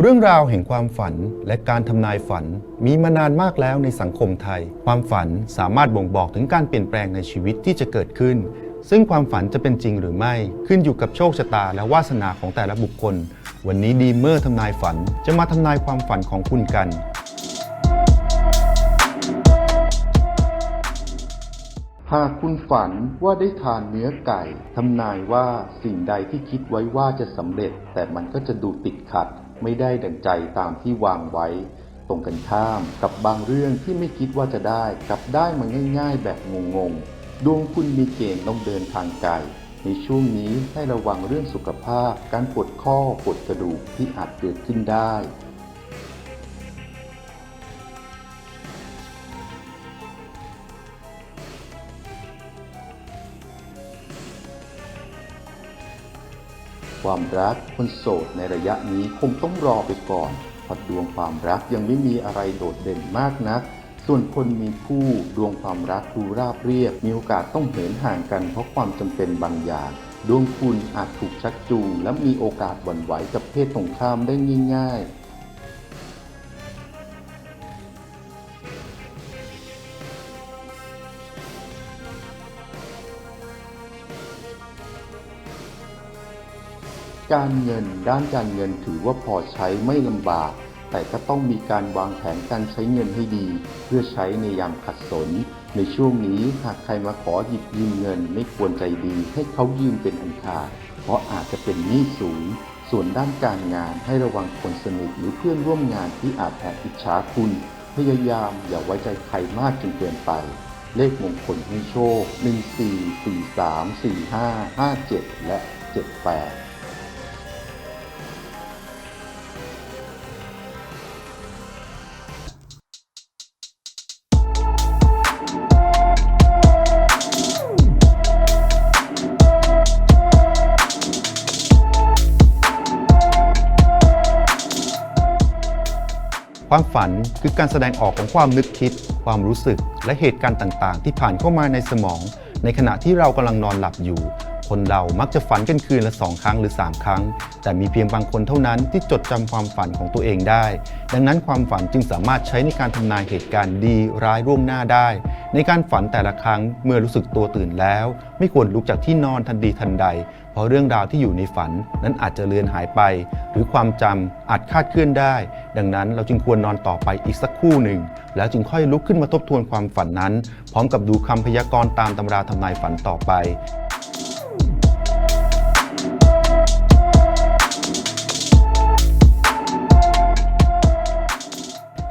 เรื่องราวแห่งความฝันและการทำนายฝันมีมานานมากแล้วในสังคมไทย ความฝันสามารถบ่งบอกถึงการเปลี่ยนแปลงในชีวิตที่จะเกิดขึ้น ซึ่งความฝันจะเป็นจริงหรือไม่ขึ้นอยู่กับโชคชะตาและวาสนาของแต่ละบุคคล วันนี้ดีเมอร์ทำนายฝันจะมาทำนายความฝันของคุณกัน หากคุณฝันว่าได้ทานเนื้อไก่ทำนายว่าสิ่งใดที่คิดไว้ว่าจะสำเร็จ แต่มันก็จะดูติดขัด ไม่ได้ดังใจตามที่วางไว้ ตรงกันข้ามกับบางเรื่องที่ไม่คิดว่าจะได้กลับได้มาง่าย ๆ แบบงงๆ ดวงคุณมีเกณฑ์ต้องเดินทางไกลในช่วงนี้ให้ระวังเรื่องสุขภาพ การปวดข้อปวดกระดูกที่อาจเกิดขึ้นได้ ความรักคนโสดในระยะนี้คงต้องรอไปก่อนพอดวงความรักยังไม่มีอะไรโดดเด่นมากนัก ส่วนคนมีคู่ดวงความรักดูราบเรียบ มีโอกาสต้องเหินห่างกันเพราะความจำเป็นบางอย่าง ดวงคุณอาจถูกชักจูงและมีโอกาสหวั่นไหวกับเพศตรงข้ามได้ง่าย ๆ การเงินด้านการเงินถือว่าพอใช้ไม่ลำบาก แต่ก็ต้องมีการวางแผนการใช้เงินให้ดี เพื่อใช้ในยามขัดสน ในช่วงนี้หากใครมาขอหยิบยืมเงินไม่ควรใจดี ให้เขายืมเป็นอันขาดเพราะอาจจะเป็นหนี้สูง ส่วนด้านการงานให้ระวังคนสนิทหรือเพื่อนร่วมงานที่อาจแอบอิจฉาคุณ พยายามอย่าไว้ใจใครมากจนเกินไป เลขมงคลให้โชค 1 4 4 3 4 5 5 7 และ 78 ความฝันคือการแสดงออกของความนึกคิด ความรู้สึก และเหตุการณ์ต่างๆ ที่ผ่านเข้ามาในสมอง ในขณะที่เรากำลังนอนหลับอยู่ คนเรามักจะฝันกันคืนละสองครั้งหรือ 3 ครั้ง แต่มีเพียงบางคนเท่านั้นที่จดจำความฝันของตัวเองได้ ดังนั้นความฝันจึงสามารถใช้ในการทำนายเหตุการณ์ดีร้ายร่วงหน้าได้ ในการฝันแต่ละครั้งเมื่อรู้สึกตัวตื่นแล้ว ไม่ควรลุกจากที่นอนทันทีทันใด เพราะเรื่องราวที่อยู่ในฝันนั้นอาจจะเลือนหายไป หรือความจำอาจคาดเคลื่อนได้ ดังนั้นเราจึงควรนอนต่อไปอีกสักคู่หนึ่ง แล้วจึงค่อยลุกขึ้นมาทบทวนความฝันนั้น พร้อมกับดูคำพยากรณ์ตามตำราทำนายฝันต่อไป